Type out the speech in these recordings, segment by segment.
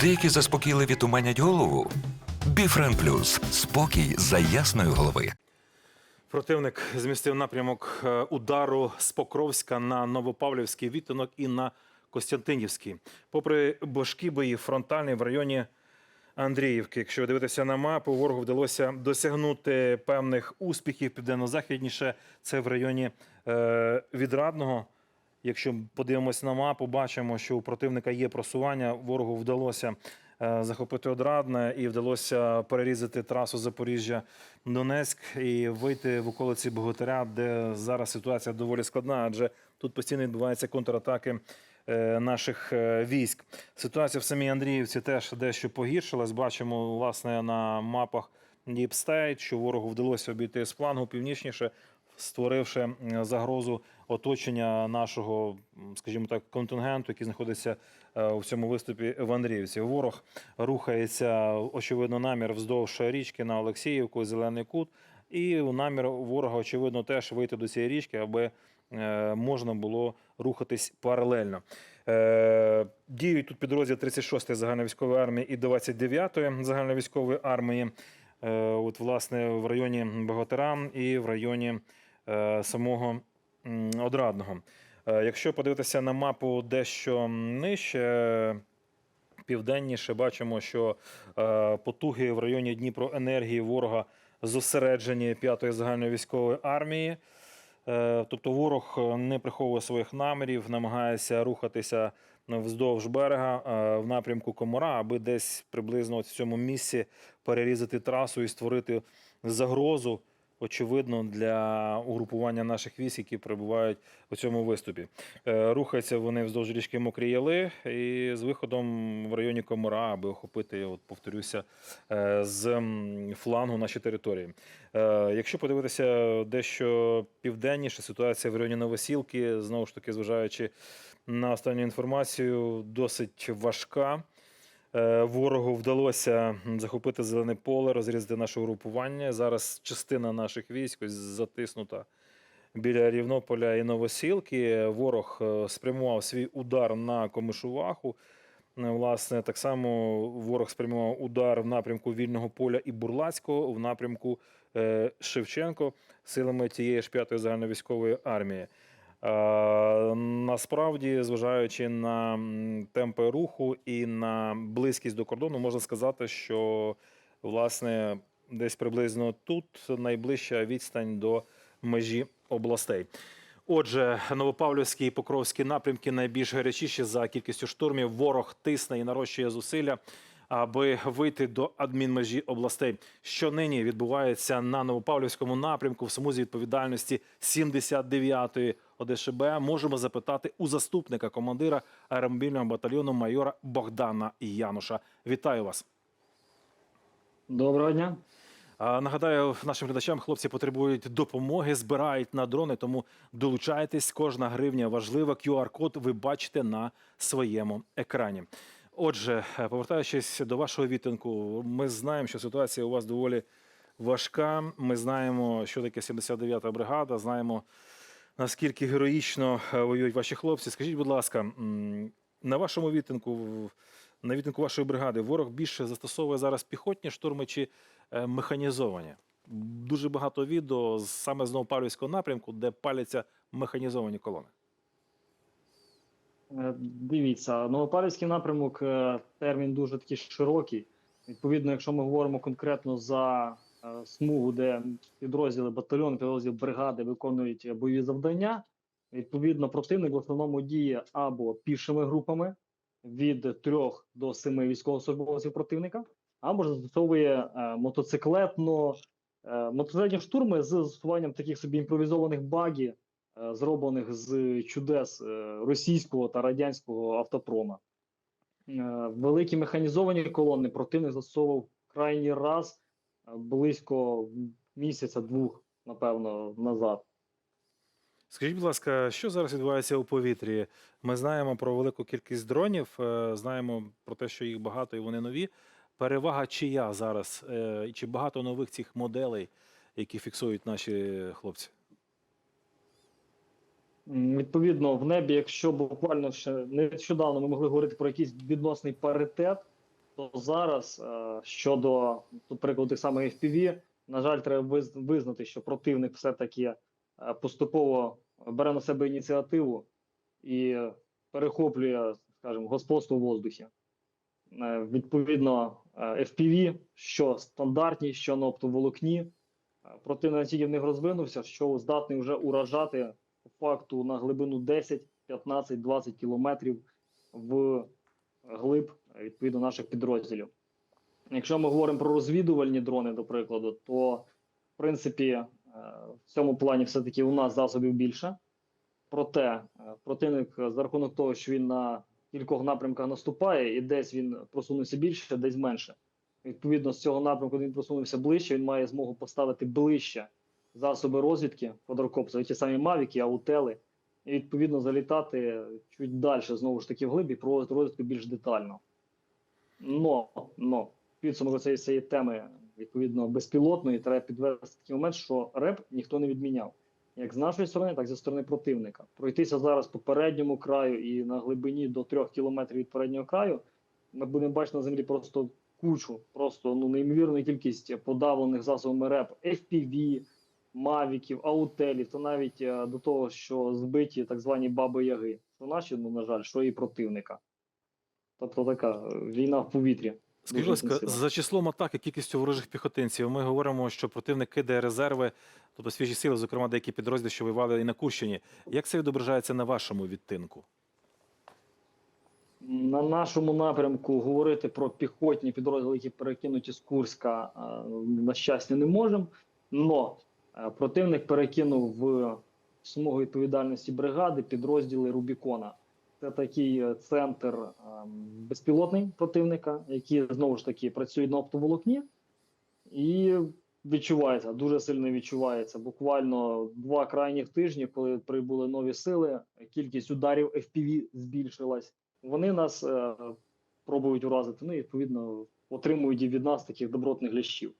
Деякі заспокійливі туманять голову. Біфрен Плюс спокій за ясної голови. Противник змістив напрямок е, удару з Покровська на Новопавлівський відтинок і на Костянтинівський. Попри важкі бої, фронтальний в районі Андріївки. Якщо дивитися на мапу, ворогу вдалося досягнути певних успіхів південно-західніше. Це в районі е, Відрадного. Якщо подивимося на мапу, бачимо, що у противника є просування. Ворогу вдалося е, захопити одрадне і вдалося перерізати трасу Запоріжжя-Донецьк і вийти в околиці Богатиря, де зараз ситуація доволі складна, адже тут постійно відбуваються контратаки е, наших е, військ. Ситуація в самій Андріївці теж дещо погіршилась. Бачимо власне на мапах State, що ворогу вдалося обійти з флангу північніше, створивши загрозу оточення нашого, скажімо так, контингенту, який знаходиться е, у цьому виступі в Андріївці. Ворог рухається, очевидно, намір вздовж річки на Олексіївку, Зелений Кут. І намір ворога, очевидно, теж вийти до цієї річки, аби е, можна було рухатись паралельно. Е, Діють тут підрозділ 36-ї загальновійськової армії і 29-ї загальновійськової армії. От, власне, в районі Богатира і в районі самого Одрадного. Е, Якщо подивитися на мапу дещо нижче, південніше, бачимо, що е, потуги в районі Дніпроенергії ворога зосереджені 5-ї загальної військової армії. Е, Тобто ворог е, не приховує своїх намірів, намагається рухатися вздовж берега е, в напрямку Комара, аби десь приблизно в цьому місці перерізати трасу і створити загрозу, очевидно, для угрупування наших військ, які перебувають у цьому виступі. Е, Рухаються вони вздовж річки Мокрі Яли і з виходом в районі Комара, аби охопити, от повторюся, е, з флангу наші території. Е, Якщо подивитися дещо південніше, ситуація в районі Новосілки, знову ж таки, зважаючи на останню інформацію, досить важка. Е, Ворогу вдалося захопити зелене поле, розрізати наше угрупування. Зараз частина наших військ ось затиснута біля Рівнополя і Новосілки. Ворог е, спрямував свій удар на Комишуваху. Е, Власне, так само ворог спрямував удар в напрямку Вільного поля і Бурлацького, в напрямку Шевченко силами тієї ж п'ятої загальновійськової армії. Е, Насправді, зважаючи на темпи руху і на близькість до кордону, можна сказати, що власне десь приблизно тут найближча відстань до межі областей. Отже, Новопавлівський і Покровський напрямки найбільш гарячіші за кількістю штурмів. Ворог тисне і нарощує зусилля, аби вийти до адмінмежі областей. Що нині відбувається на Новопавлівському напрямку в смузі відповідальності 79-ї ОДШБ, можемо запитати у заступника командира аеромобільного батальйону майора Богдана Януша. Вітаю вас. Доброго дня. Нагадаю нашим глядачам, хлопці потребують допомоги, збирають на дрони, тому долучайтесь. Кожна гривня важлива. QR-код ви бачите на своєму екрані. Отже, е, повертаючись до вашого відтинку, ми знаємо, що ситуація у вас доволі важка. Ми знаємо, що таке 79-та бригада. Знаємо, наскільки героїчно е, воюють ваші хлопці. Скажіть, будь ласка, на вашому відтинку, на відтинку вашої бригади, ворог більше застосовує зараз піхотні штурми чи е, механізовані? Дуже багато відео саме з Новопавлівського напрямку, де паляться механізовані колони. Е, Дивіться, Новопавлівський напрямок термін дуже такий широкий. Відповідно, якщо ми говоримо конкретно за смугу, де підрозділи батальйони, підрозділи бригади виконують е, бойові завдання, відповідно, противник в основному діє або пішими групами від трьох до семи військовослужбовців противника, або ж застосовує е, мотоциклетно е, мотоциклетні штурми з застосуванням таких собі імпровізованих багів, е, зроблених з чудес е, російського та радянського автопрома. Е, Великі механізовані колони противник застосовував крайній раз е, близько місяця-двох, напевно, назад. Скажіть, будь ласка, що зараз відбувається у повітрі? Ми знаємо про велику кількість дронів, е, знаємо про те, що їх багато і вони нові. Перевага чия зараз? Е, чи багато нових цих моделей, які фіксують наші хлопці? Відповідно, в небі, якщо буквально ще нещодавно ми могли говорити про якийсь відносний паритет, то зараз е, щодо до прикладу тих самих FPV, на жаль, треба визнати, що противник все-таки е, поступово бере на себе ініціативу і перехоплює, скажімо, господство в воздухі. Е, Відповідно, FPV, що стандартні, що на оптоволокні, противник настільки в них розвинувся, що здатний вже уражати по факту на глибину 10, 15, 20 кілометрів в глиб відповідно наших підрозділів. Якщо ми говоримо про розвідувальні дрони, до прикладу, то в принципі е, в цьому плані все-таки у нас засобів більше. Проте е, противник е, за рахунок того, що він на кількох напрямках наступає, і десь він просунувся більше, десь менше. Відповідно, з цього напрямку він просунувся ближче, він має змогу поставити ближче засоби розвідки квадрокоптерів, ті самі мавіки, аутели, і відповідно залітати чуть далі, знову ж таки, вглиб і проводити розвідку більш детально. Но, но підсумок цієї цієї теми, відповідно, безпілотної, треба підвести такий момент, що РЕП ніхто не відміняв. Як з нашої сторони, так і зі сторони противника. Пройтися зараз по передньому краю і на глибині до 3 кілометрів від переднього краю, ми будемо бачити на землі просто кучу, просто ну неймовірну кількість подавлених засобами РЕП, FPV, мавіків, аутелів, та навіть е, до того, що збиті так звані баби-яги. Що наші, ну на жаль, що і противника. Тобто така е, війна в повітрі. Скажіть, ласка, за числом атак і кількістю ворожих піхотинців, ми говоримо, що противник кидає резерви, тобто свіжі сили, зокрема деякі підрозділи, що воювали і на Курщині. Як це відображається на вашому відтинку? На нашому напрямку говорити про піхотні підрозділи, які перекинуті з Курська, е, на щастя, не можемо. Но е, противник перекинув в смугу відповідальності бригади підрозділи Рубікона. Це такий е, центр е, безпілотний противника, які знову ж таки працюють на оптоволокні, і відчувається, дуже сильно відчувається. Буквально два крайніх тижні, коли прибули нові сили, кількість ударів FPV збільшилась. Вони нас е, пробують уразити. Ну і відповідно отримують від нас таких добротних лящів.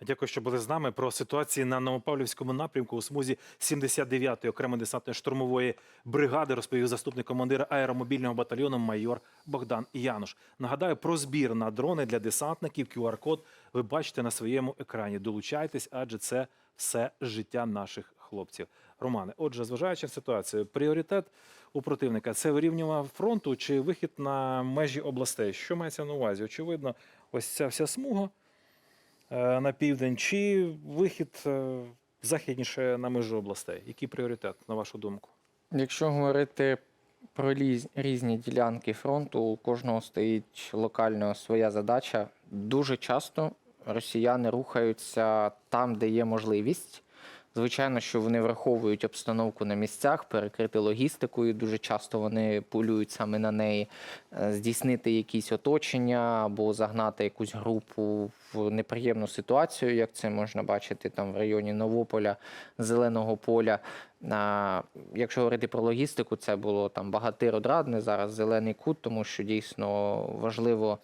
Дякую, що були з нами. Про ситуації на Новопавлівському напрямку у смузі 79-ї окремої десантної штурмової бригади розповів заступник командира аеромобільного батальйону майор Богдан Януш. Нагадаю про збір на дрони для десантників. QR-код ви бачите на своєму екрані. Долучайтесь, адже це все життя наших хлопців. Романе, отже, зважаючи на ситуацію, пріоритет у противника це вирівнювання фронту чи вихід на межі областей. Що мається на увазі? Очевидно, ось ця вся смуга на південь, чи вихід е, західніше на межу областей? Який пріоритет, на вашу думку? Якщо говорити про різні ділянки фронту, у кожного стоїть локально своя задача. Дуже часто росіяни рухаються там, де є можливість. Звичайно, що вони враховують обстановку на місцях, перекрити логістикою. Дуже часто вони полюють саме на неї, е, здійснити якісь оточення або загнати якусь групу в неприємну ситуацію, як це можна бачити там в районі Новополя, Зеленого поля. Якщо говорити про логістику, це було там багатир одрадне, зараз зелений кут, тому що дійсно важливо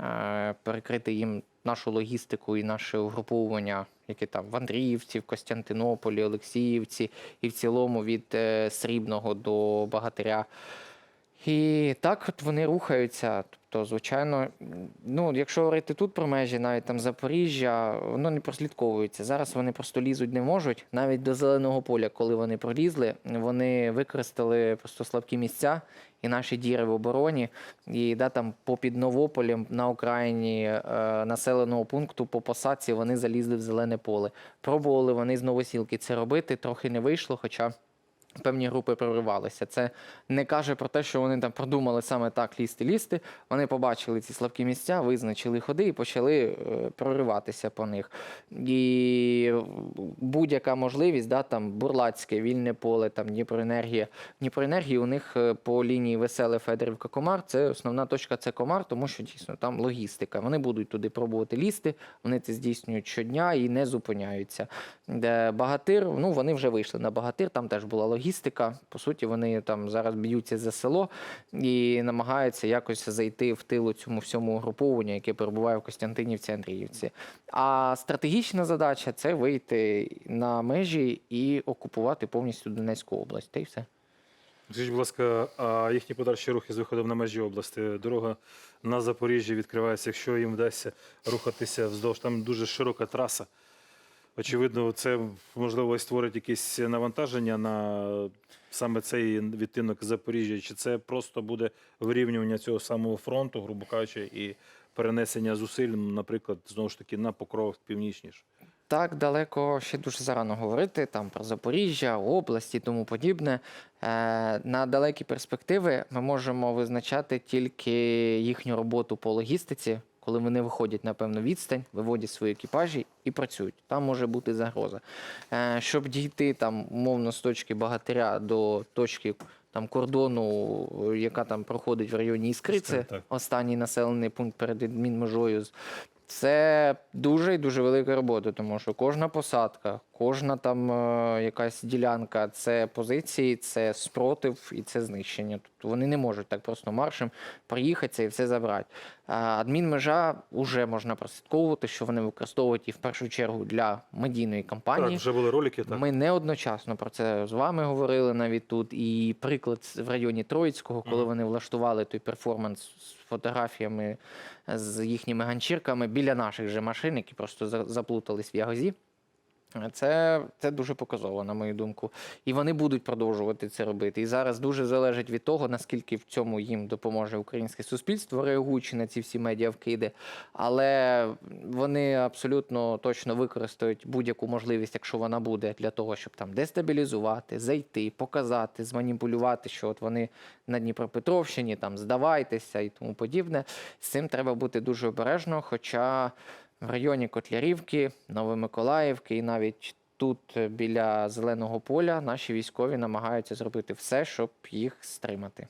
е, перекрити їм нашу логістику і наше угруповування, яке там в Андріївці, в Костянтинополі, Олексіївці, і в цілому від е, Срібного до Багатиря. І так от вони рухаються. Тобто, звичайно, ну, якщо говорити тут про межі, навіть там Запоріжжя, воно не прослідковується. Зараз вони просто лізуть не можуть. Навіть до зеленого поля, коли вони пролізли, вони використали просто слабкі місця і наші діри в обороні. І да, там попід Новополем на окраїні е, населеного пункту по посадці вони залізли в зелене поле. Пробували вони з новосілки це робити, трохи не вийшло, хоча. Певні групи проривалися. Це не каже про те, що вони там продумали саме так лізти-лізти. Вони побачили ці слабкі місця, визначили ходи і почали е, прориватися по них. І будь-яка можливість, да, там Бурлацьке, вільне поле, там Дніпроенергія. Дніпроенергії у них е, по лінії Веселе Федорівка Комар. Це основна точка це Комар, тому що дійсно там логістика. Вони будуть туди пробувати лізти, вони це здійснюють щодня і не зупиняються. Де Багатир, ну вони вже вийшли на Багатир, там теж була логістика. По суті, вони там зараз б'ються за село і намагаються якось зайти в тилу цьому всьому угрупованню, яке перебуває в Костянтинівці, Андріївці. А стратегічна задача це вийти на межі і окупувати повністю Донецьку область. Та й все. Скажіть, будь ласка, а їхні подальші рухи з виходом на межі області, дорога на Запоріжжя відкривається, якщо їм вдасться рухатися вздовж, там дуже широка траса. Очевидно, це можливо створить якісь навантаження на саме цей відтинок Запоріжжя, чи це просто буде вирівнювання цього самого фронту, грубо кажучи, і перенесення зусиль, наприклад, знову ж таки на покров північніше. Так далеко ще дуже зарано говорити там про Запоріжжя, область і тому подібне. Е, на далекі перспективи ми можемо визначати тільки їхню роботу по логістиці, коли вони виходять на певну відстань, виводять свої екіпажі і працюють. Там може бути загроза. Е, щоб дійти там умовно з точки багатиря до точки там кордону, яка там проходить в районі Іскриці, Іскри, останній населений пункт перед мінмежою. Це дуже і дуже велика робота, тому що кожна посадка, кожна там е, якась ділянка це позиції, це спротив і це знищення. Тобто вони не можуть так просто маршем приїхати і все забрати. Адмінмежа вже можна прослідковувати, що вони використовують і в першу чергу для медійної Так, кампанії. вже були ролики, так. Ми неодночасно про це з вами говорили навіть тут. І приклад в районі Троїцького, коли Мгм. вони влаштували той перформанс з фотографіями з їхніми ганчірками біля наших же машин, які просто за- заплутались в ягозі. Це, це дуже показово, на мою думку. І вони будуть продовжувати це робити. І зараз дуже залежить від того, наскільки в цьому їм допоможе українське суспільство, реагуючи на ці всі медіавкиди. Але вони абсолютно точно використають будь-яку можливість, якщо вона буде, для того, щоб там дестабілізувати, зайти, показати, зманіпулювати, що от вони на Дніпропетровщині, там здавайтеся і тому подібне. З цим треба бути дуже обережно. Хоча в районі Котлярівки, Новомиколаївки і навіть тут е, біля зеленого поля наші військові намагаються зробити все, щоб їх стримати.